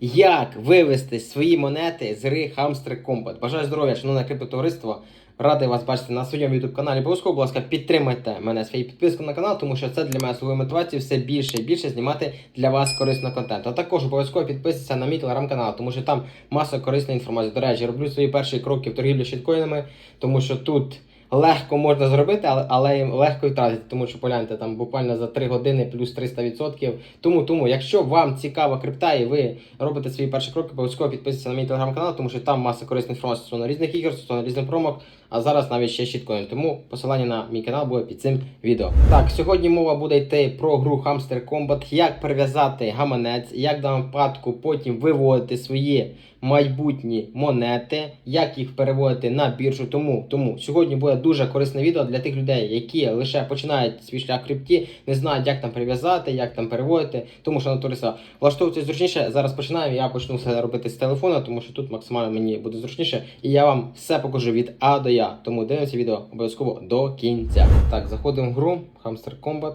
Як вивести свої монети з гри Hamster Combat? Бажаю здоров'я, шановне криптотовариство. Радий вас бачити на своєму youtube каналі. Обов'язково, будь ласка, підтримайте мене своєю підпискою на канал, тому що це для мене своєю мотивацією все більше і більше знімати для вас корисного контенту. А також обов'язково підписуйтесь на мій телеграм-канал, тому що там маса корисної інформації. До речі, роблю свої перші кроки в торгівлі щиткоїнами, тому що тут. Легко можна зробити, але, але їм легко і тратити, тому що погляньте там буквально за 3 години плюс 300%. Тому, тому, якщо вам цікава крипта і ви робите свої перші кроки, обов'язково підписуйтесь на мій телеграм-канал, тому що там маса корисної інформації стосовно різних ігор, стосовно різних промок, а зараз навіть ще щиткоін. Тому посилання на мій канал буде під цим відео. Так, сьогодні мова буде йти про гру Hamster Combat, як прив'язати гаманець, як в випадку потім виводити свої майбутні монети, як їх переводити на біржу. Тому, тому сьогодні буде дуже корисне відео для тих людей, які лише починають свій шлях в крипті, не знають, як там прив'язати, як там переводити. Тому що на туриста влаштовується зручніше. Зараз починаємо. Я почну все робити з телефона, тому що тут максимально мені буде зручніше, і я вам все покажу від А до Я. Тому дивимося відео обов'язково до кінця. Так, заходимо в гру Hamster Combat.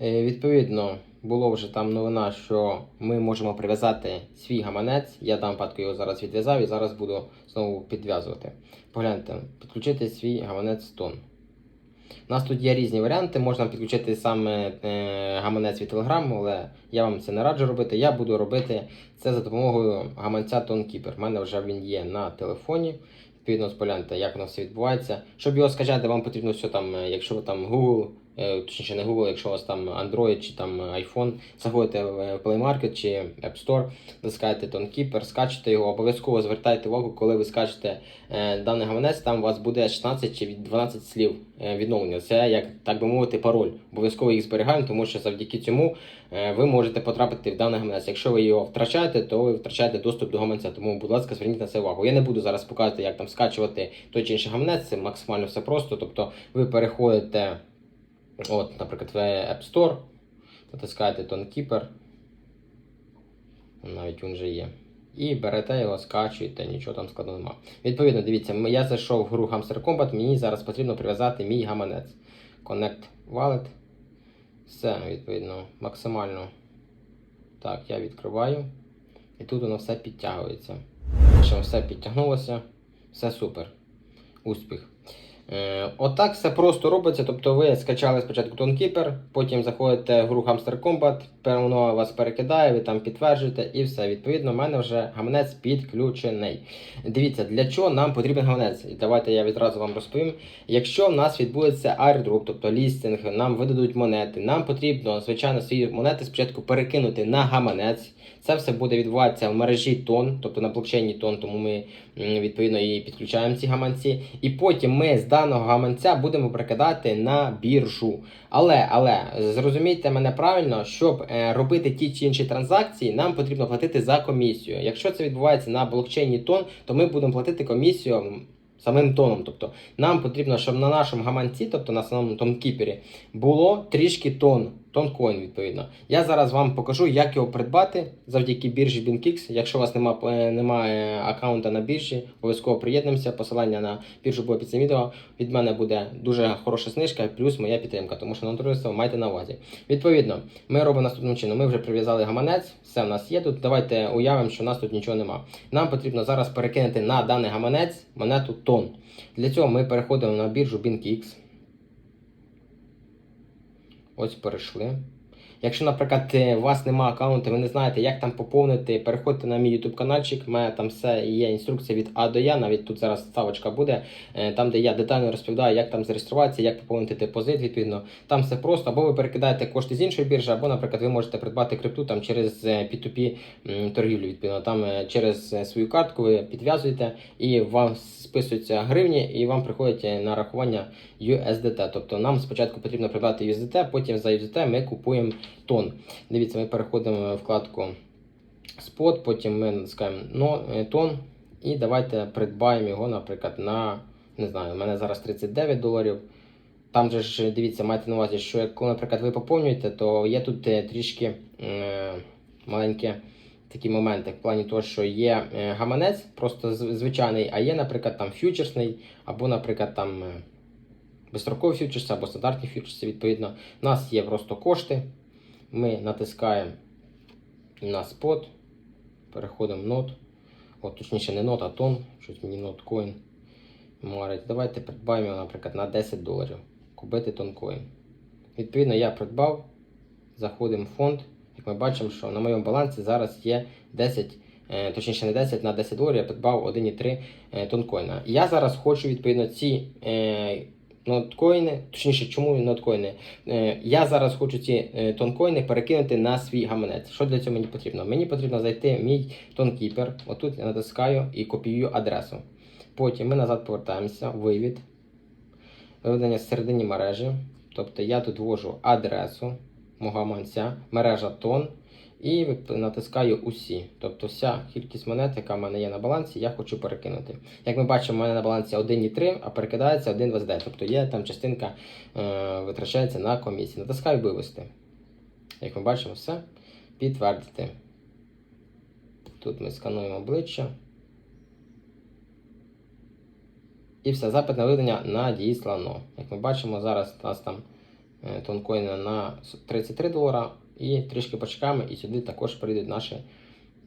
Е, Відповідно, було вже там новина, що ми можемо прив'язати свій гаманець. Я там випадку його зараз відв'язав і зараз буду знову підв'язувати. Погляньте, підключити свій гаманець тон. У нас тут є різні варіанти. Можна підключити саме е, гаманець від Telegram, але я вам це не раджу робити. Я буду робити це за допомогою гаманця ToneKeeper. У мене вже він є на телефоні. Відповідно, погляньте, як воно все відбувається. Щоб його скачати, вам потрібно все там, е, якщо ви там Google, точніше не Google, якщо у вас там Android чи там iPhone, заходите в е, Play Market чи App Store, натискаєте ToneKeeper, скачете його, обов'язково звертайте увагу, коли ви скачете е, даний гаманець, там у вас буде 16 чи 12 слів е, відновлення. Це як так би мовити, пароль. Обов'язково їх зберігаємо, тому що завдяки цьому е, ви можете потрапити в даний гаманець. Якщо ви його втрачаєте, то ви втрачаєте доступ до гаманця. Тому, будь ласка, зверніть на це увагу. Я не буду зараз показувати, як там скачувати той чи інший гаманець. Це максимально все просто. Тобто ви переходите, от, наприклад, в App Store, натискаєте ToneKeeper, навіть він вже є. І берете його, скачуєте, нічого там складного нема. Відповідно, дивіться, я зайшов в гру Hamster Combat, мені зараз потрібно прив'язати мій гаманець. Connect Wallet. Все, відповідно, максимально. Так, я відкриваю. І тут воно все підтягується. Що все підтягнулося, все супер. Успіх. Е, отак все просто робиться. Тобто ви скачали спочатку ToneKeeper, потім заходите в гру Hamster Combat, воно вас перекидає, ви там підтверджуєте і все. Відповідно, в мене вже гаманець підключений. Дивіться, для чого нам потрібен гаманець? І Давайте я відразу вам розповім. Якщо в нас відбудеться airdrop, тобто лістинг, нам видадуть монети, нам потрібно, звичайно, свої монети спочатку перекинути на гаманець. Це все буде відбуватися в мережі тон, тобто на блокчейні тон, тому ми відповідно і підключаємо ці гаманці. І потім ми з даного гаманця будемо прикидати на біржу. Але, але зрозумійте мене правильно, щоб е, робити ті чи інші транзакції, нам потрібно платити за комісію. Якщо це відбувається на блокчейні тон, то ми будемо платити комісію. Самим тоном, тобто нам потрібно, щоб на нашому гаманці, тобто на самому тонкіпері, було трішки тон, тонкоін, відповідно. Я зараз вам покажу, як його придбати завдяки біржі BinKix. Якщо у вас немає, немає аккаунта на біржі, обов'язково приєднуємося. Посилання на біржу буде під цим відео. Від мене буде дуже хороша знижка, плюс моя підтримка, тому що на товариство майте на увазі. Відповідно, ми робимо наступним чином. Ми вже прив'язали гаманець, все в нас є тут. Давайте уявимо, що у нас тут нічого нема. Нам потрібно зараз перекинути на даний гаманець монету тон. Для цього ми переходимо на біржу BinKix. Ось перейшли. Якщо, наприклад, е, у вас немає аккаунту, ви не знаєте, як там поповнити, переходьте на мій YouTube каналчик, у мене там все є інструкція від А до Я, навіть тут зараз ставочка буде, е, там, де я детально розповідаю, як там зареєструватися, як поповнити депозит, відповідно. Там все просто, або ви перекидаєте кошти з іншої біржі, або, наприклад, ви можете придбати крипту там через е, P2P торгівлю, відповідно. Там е, через е, свою картку ви підв'язуєте і вам списуються гривні, і вам приходять е, на рахування USDT. Тобто нам спочатку потрібно придбати USDT, потім за USDT ми купуємо тон. Дивіться, ми переходимо в вкладку Spot, потім ми натискаємо е, тон. І давайте придбаємо його, наприклад, на не знаю, у мене зараз 39 доларів. Там же ж дивіться, майте на увазі, що коли, наприклад, ви поповнюєте, то є тут е, трішки е, маленькі такі моменти в плані того, що є е, гаманець, просто звичайний, а є, наприклад, там фьючерсний, або, наприклад, там безстрокові фьючерси або стандартні фьючерси, відповідно. У нас є просто кошти. Ми натискаємо на спот. Переходимо в нот. От, точніше, не нот, а тон. Щось мені ноткоін марить. Давайте придбаємо, наприклад, на 10 доларів. Купити тонкоін. Відповідно, я придбав. Заходимо в фонд. Як ми бачимо, що на моєму балансі зараз є 10, е, точніше не 10, на 10 доларів я придбав 1,3 е, тонкоїна. Я зараз хочу відповідно ці е, ноткоїни, точніше, чому ноткоїни? Е, я зараз хочу ці е, тонкоїни перекинути на свій гаманець. Що для цього мені потрібно? Мені потрібно зайти в мій тонкіпер. Отут я натискаю і копіюю адресу. Потім ми назад повертаємося, вивід, виведення середині мережі. Тобто я тут ввожу адресу мого гаманця, мережа тон і натискаю усі. Тобто вся кількість монет, яка в мене є на балансі, я хочу перекинути. Як ми бачимо, у мене на балансі 1,3, а перекидається 1 в Тобто є там частинка е, витрачається на комісії. Натискаю вивести. Як ми бачимо, все. Підтвердити. Тут ми скануємо обличчя. І все, запит на видання надіслано. Як ми бачимо, зараз у нас там е, тонкоїни на 33 долара. І трішки почекаємо, і сюди також прийдуть наші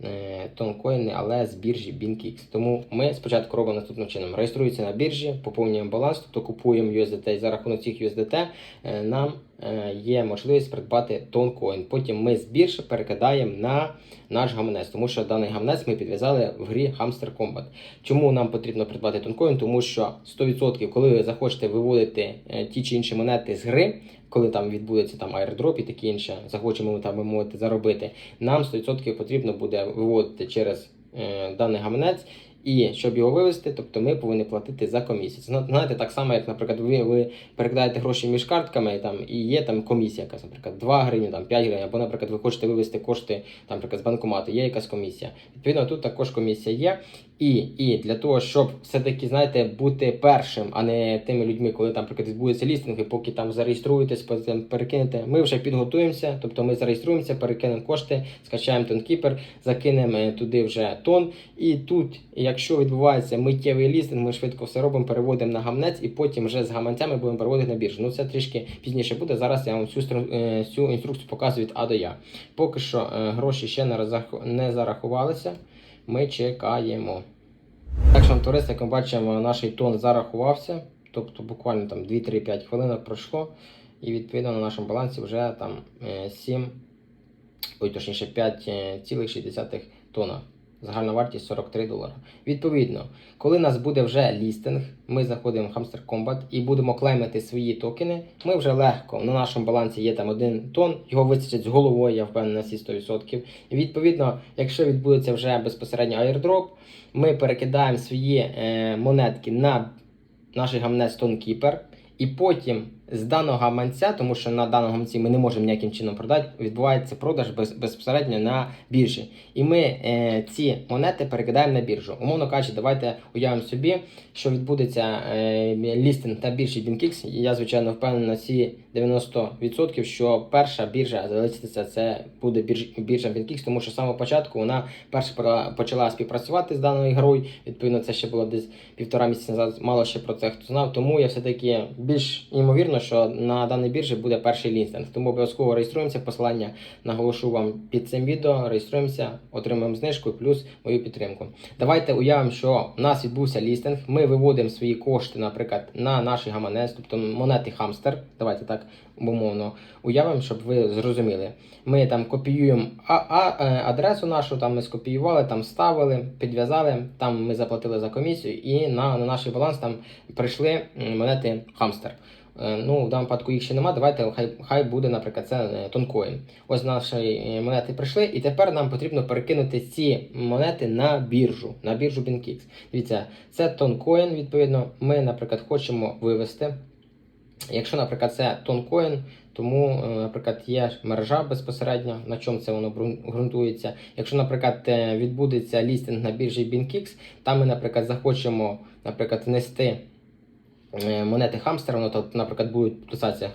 е, тонкоїни, але з біржі BinkX. Тому ми спочатку робимо наступним чином. Реєструється на біржі, поповнюємо баланс, тобто купуємо USDT, і за рахунок цих USDT е, нам є можливість придбати тонкоін. Потім ми з біржі перекидаємо на наш гаманець, тому що даний гаманець ми підв'язали в грі Hamster Combat. Чому нам потрібно придбати тонкоін? Тому що 100%, коли ви захочете виводити е, ті чи інші монети з гри, коли там відбудеться там аірдроп і таке інше, захочемо ми там ви мовити заробити, нам 100% потрібно буде виводити через е, даний гаманець. І щоб його вивезти, тобто ми повинні платити за комісію. Знаєте, так само, як, наприклад, ви, ви перекидаєте гроші між картками, там, і є там комісія, якась, наприклад, 2 гривні, там, 5 гривень, або, наприклад, ви хочете вивести кошти, там, наприклад, з банкомату, є якась комісія. Відповідно, тут також комісія є. І, і для того, щоб все-таки, знаєте, бути першим, а не тими людьми, коли там, наприклад, відбудеться лістинг, і поки там зареєструєтесь, потім перекинете, ми вже підготуємося, тобто ми зареєструємося, перекинемо кошти, скачаємо тонкіпер, закинемо е, туди вже тон. І тут, якщо відбувається миттєвий лістинг, ми швидко все робимо, переводимо на гамнець, і потім вже з гаманцями будемо переводити на біржу. Ну це трішки пізніше буде. Зараз я вам стру- е, цю інструкцію показую від А до Я. Поки що е, гроші ще не зарахувалися. Ми чекаємо. Так, що товариство, як ми бачимо, наш тон зарахувався. Тобто буквально там 2-3-5 хвилинок пройшло. І відповідно на нашому балансі вже там е, 7, ой, точніше 5,6 тонна. Загальна вартість 43 долари. Відповідно, коли нас буде вже лістинг, ми заходимо в Hamster Combat і будемо клеймити свої токени. Ми вже легко на нашому балансі є там один тон, його вистачить з головою, я впевнений на всі 100%. І відповідно, якщо відбудеться вже безпосередньо airdrop, ми перекидаємо свої е, монетки на наш гаманець TonKeeper, і потім з даного гаманця, тому що на даному гаманці ми не можемо ніяким чином продати, відбувається продаж без, безпосередньо на біржі. І ми е, ці монети перекидаємо на біржу. Умовно кажучи, давайте уявимо собі, що відбудеться е, лістинг на біржі. І я, звичайно, впевнений на ці 90%, що перша біржа залишиться це буде бірж, біржа BinkX, тому що з самого початку вона перша почала співпрацювати з даною грою. Відповідно, це ще було десь півтора місяця назад. Мало ще про це хто знав. Тому я все-таки більш ймовірно, що на даній біржі буде перший лістинг. Тому обов'язково реєструємося. Посилання наголошу вам під цим відео. Реєструємося, отримуємо знижку плюс мою підтримку. Давайте уявимо, що у нас відбувся лістинг. Ми виводимо свої кошти, наприклад, на наш гаманець, тобто монети хамстер. Давайте так умовно уявимо, щоб ви зрозуміли. Ми там копіюємо е, адресу нашу, там ми скопіювали, там ставили, підв'язали, там ми заплатили за комісію, і на, на наш баланс там прийшли монети хамстер. Е, Ну, в даному випадку їх ще нема. Давайте хай, хай буде, наприклад, це е, тонкоін. Ось наші е, монети прийшли, і тепер нам потрібно перекинути ці монети на біржу, на біржу BinkX. Дивіться, це тонкоін, відповідно, ми, наприклад, хочемо вивести. Якщо, наприклад, це тонкоін, тому, наприклад, є мережа безпосередньо, на чому це воно ґрунтується. Якщо, наприклад, відбудеться лістинг на біржі BinkX, там ми, наприклад, захочемо, наприклад, внести монети хамстера, ну, то, наприклад, буде писатися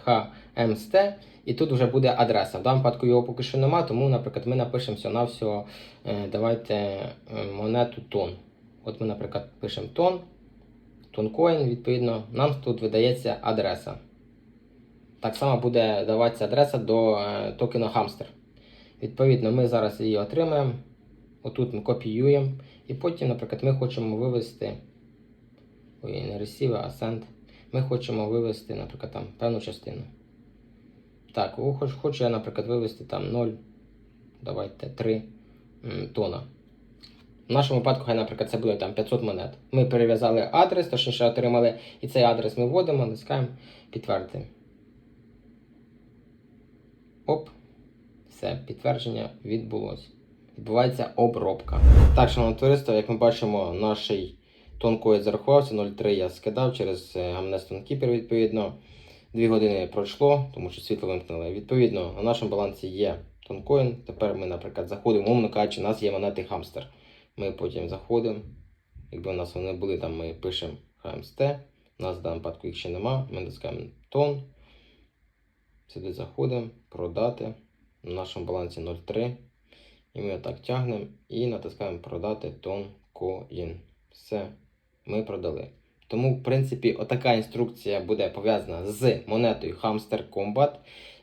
HMST, і тут вже буде адреса. В даному випадку його поки що нема, тому, наприклад, ми напишемо на всього, давайте е, монету тон. От ми, наприклад, пишемо тон, тонкоін, відповідно, нам тут видається адреса. Так само буде даватися адреса до е, токену Hamster. Відповідно, ми зараз її отримаємо. Отут ми копіюємо. І потім, наприклад, ми хочемо вивести. Не receive, а send. Ми хочемо вивести, наприклад, там певну частину. Так, хочу я, наприклад, вивести там 0, давайте 3 тона. В нашому випадку, хай, наприклад, це буде там 500 монет. Ми перев'язали адрес, точніше отримали, і цей адрес ми вводимо, натискаємо підтвердити. Оп. Все, підтвердження відбулось. Відбувається обробка. Так, шановне товариство, як ми бачимо, наш тонкоїд зарахувався, 0,3 я скидав через е, Amnesty Keeper, відповідно. Дві години пройшло, тому що світло вимкнули. Відповідно, на нашому балансі є тонкоін. Тепер ми, наприклад, заходимо, умовно кажучи, у нас є монети хамстер. Ми потім заходимо. Якби у нас вони були, там ми пишемо HMST. У нас в даному випадку їх ще нема. Ми натискаємо тон. Сюди заходимо, продати. На нашому балансі 0,3. І ми отак тягнемо і натискаємо продати тон коін. Все, ми продали. Тому, в принципі, отака інструкція буде пов'язана з монетою Hamster Combat.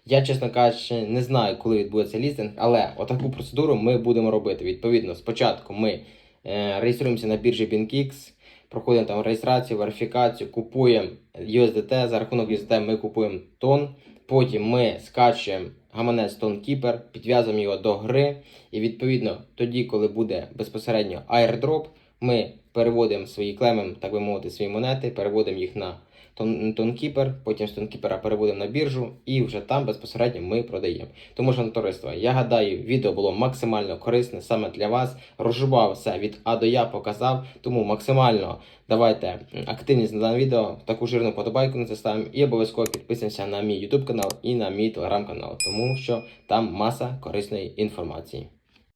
Я, чесно кажучи, не знаю, коли відбудеться лістинг, але отаку процедуру ми будемо робити. Відповідно, спочатку ми е, реєструємося на біржі BinkX, проходимо там реєстрацію, верифікацію, купуємо USDT. За рахунок USDT ми купуємо тон. Потім ми скачуємо гаманець TonKeeper, підв'язуємо його до гри. І відповідно, тоді, коли буде безпосередньо airdrop, ми переводимо свої клемем, так би мовити, свої монети, переводимо їх на тон- TonKeeper, потім з TonKeeper переводимо на біржу і вже там безпосередньо ми продаємо. Тому що товариство, я гадаю, відео було максимально корисне саме для вас. Розжував все від А до Я, показав. Тому максимально давайте активність на дане відео, таку жирну подобайку на це ставимо і обов'язково підписуємося на мій YouTube канал і на мій телеграм канал, тому що там маса корисної інформації.